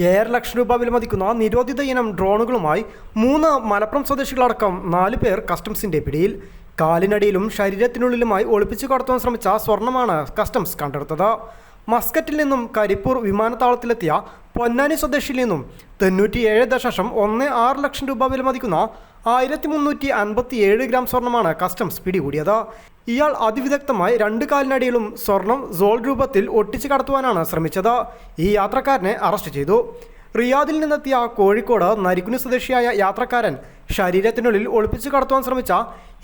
ഏഴര ലക്ഷം രൂപ വിലമതിക്കുന്ന നിരോധിത ഇനം ഡ്രോണുകളുമായി മൂന്ന് മലപ്പുറം സ്വദേശികളടക്കം നാല് പേർ കസ്റ്റംസിന്റെ പിടിയിൽ. കാലിനടിയിലും ശരീരത്തിനുള്ളിലുമായി ഒളിപ്പിച്ചു കടത്താൻ ശ്രമിച്ച സ്വർണമാണ് കസ്റ്റംസ് കണ്ടെടുത്തത്. മസ്കറ്റിൽ നിന്നും കരിപ്പൂർ വിമാനത്താവളത്തിലെത്തിയ പൊന്നാനി സ്വദേശിയിൽ നിന്നും തൊണ്ണൂറ്റിയേഴ് ദശാംശം ഒന്ന് ആറ് ലക്ഷം രൂപ വിലമതിക്കുന്ന ആയിരത്തി മുന്നൂറ്റി അൻപത്തി ഏഴ് ഗ്രാം സ്വർണമാണ് കസ്റ്റംസ് പിടികൂടിയത്. ഇയാൾ അതിവിദഗ്ധമായി രണ്ട് കാലിനടിയിലും സ്വർണം സോൾ രൂപത്തിൽ ഒട്ടിച്ചു കടത്തുവാനാണ് ശ്രമിച്ചത്. ഈ യാത്രക്കാരനെ അറസ്റ്റ് ചെയ്തു. റിയാദിൽ നിന്നെത്തിയ കോഴിക്കോട് നരിക്കുനി സ്വദേശിയായ യാത്രക്കാരൻ ശരീരത്തിനുള്ളിൽ ഒളിപ്പിച്ചു കടത്തുവാൻ ശ്രമിച്ച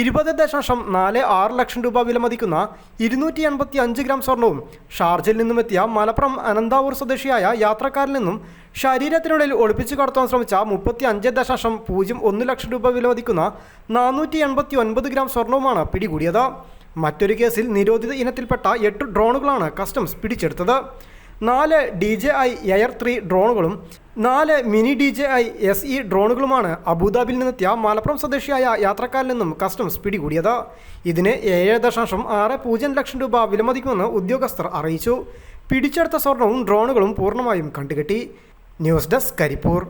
ഇരുപത് ദശാംശം നാല് ആറ് ലക്ഷം രൂപ വിലമതിക്കുന്ന ഇരുന്നൂറ്റി എൺപത്തി അഞ്ച് ഗ്രാം സ്വർണവും ഷാർജയിൽ നിന്നുമെത്തിയ മലപ്പുറം അനന്താവൂർ സ്വദേശിയായ യാത്രക്കാരിൽ നിന്നും ശരീരത്തിനുള്ളിൽ ഒളിപ്പിച്ചു കടത്തുവാൻ ശ്രമിച്ച മുപ്പത്തി അഞ്ച് ദശാംശം പൂജ്യം ഒന്ന് ലക്ഷം രൂപ വിലമതിക്കുന്ന നാനൂറ്റി എൺപത്തി ഒൻപത് ഗ്രാം സ്വർണവുമാണ് പിടികൂടിയത്. മറ്റൊരു കേസിൽ നിരോധിത ഇനത്തിൽപ്പെട്ട എട്ട് ഡ്രോണുകളാണ് കസ്റ്റംസ് പിടിച്ചെടുത്തത്. നാല് D J I air three ഡ്രോണുകളും നാല് mini D J I S E ഡ്രോണുകളുമാണ് അബുദാബിയിൽ നിന്നെത്തിയ മലപ്പുറം സ്വദേശിയായ യാത്രക്കാരിൽ നിന്നും കസ്റ്റംസ് പിടികൂടിയത്. ഇതിന് ഏഴ് ദശാംശം ആറ് പൂജ്യം ലക്ഷം രൂപ വിലമതിക്കുമെന്ന് ഉദ്യോഗസ്ഥർ അറിയിച്ചു. പിടിച്ചെടുത്ത സ്വർണവും ഡ്രോണുകളും പൂർണമായും കണ്ടുകെട്ടി. News desk Karipur.